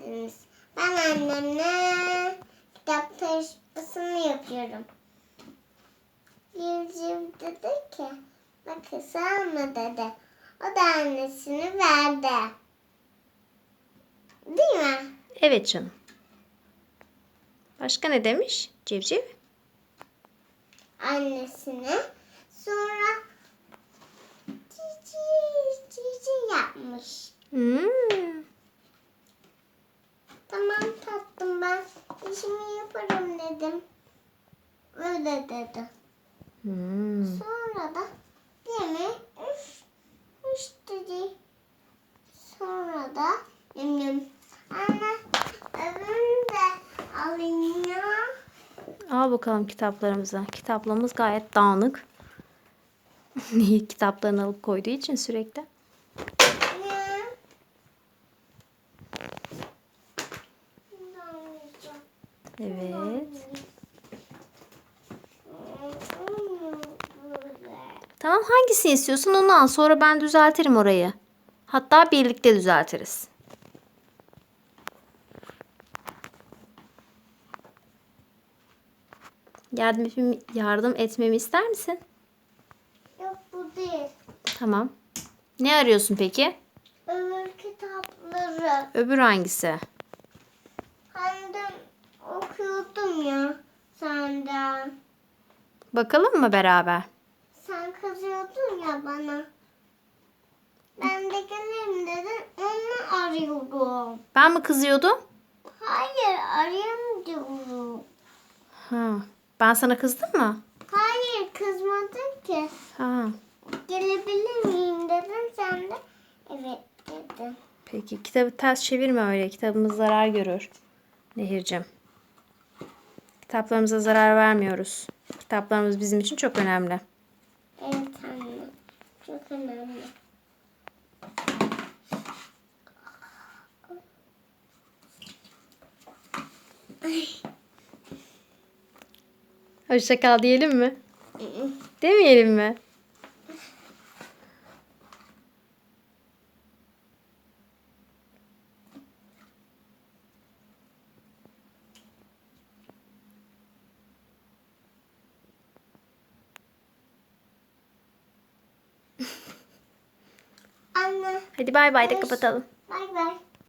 geldiniz. Ben annemle kitap tartışmasını yapıyorum. Civciv dedi ki makası alma dedi. O da annesini verdi. Değil mi? Evet canım. Başka ne demiş civciv? Annesine. Sonra cici cici yapmış. Hmm. Tamam tatlım ben işimi yaparım dedim. Öyle dedi. Hmm. Sonra da değil mi? Üf, üf dedi. Sonra da benim anne öbürünü de alayım ya. Al bakalım kitaplarımızı. Kitaplığımız gayet dağınık. Kitaplarını alıp koyduğu için sürekli. Evet. Tamam hangisini istiyorsun onu al. Sonra ben düzeltirim orayı. Hatta birlikte düzeltiriz. Yardım, etmemi- yardım etmemi ister misin? Yok bu değil. Tamam. Ne arıyorsun peki? Öbür kitapları. Öbür hangisi? Hani okuyordum ya senden. Bakalım mı beraber? Ya bana. Ben de geleyim dedim. Onu arıyorum. Ben mi kızıyordum? Hayır arayayım diyorum. Ha. Ben sana kızdım mı? Hayır kızmadın ki. Ha. Gelebilir miyim dedim. Sen de evet dedin. Peki kitabı ters çevirme öyle. Kitabımız zarar görür. Nehir'cim. Kitaplarımıza zarar vermiyoruz. Kitaplarımız bizim için çok önemli. Anne. Çok önemli. Hoşça kal diyelim mi? Demeyelim mi? Hadi bay bay da kapatalım. Bay bay.